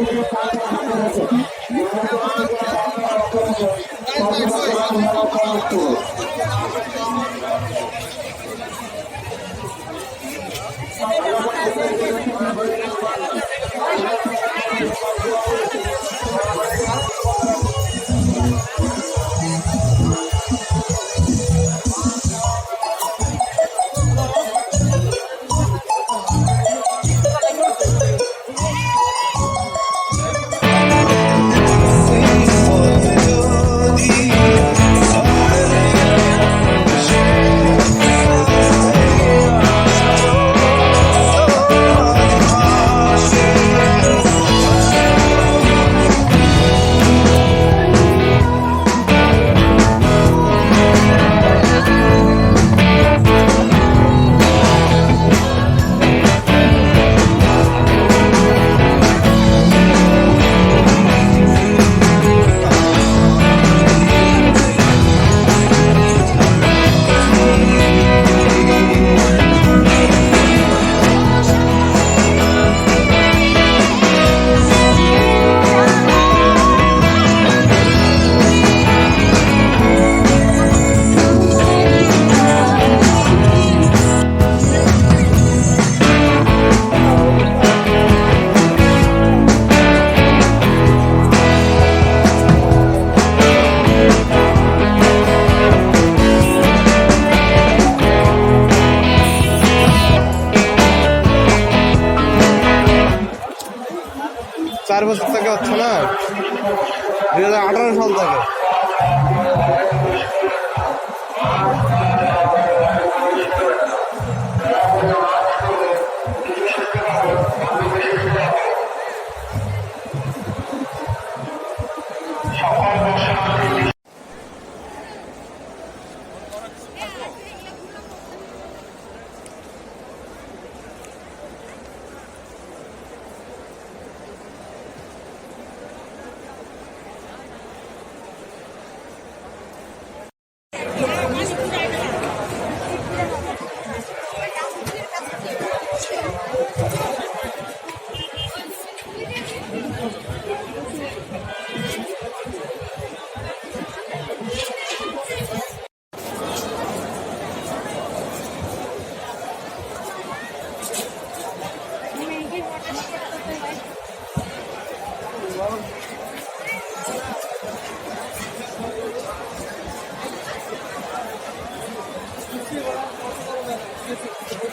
あなたのせい? চার বছর থেকে হচ্ছে না? দুই হাজার আঠারো সাল থেকে।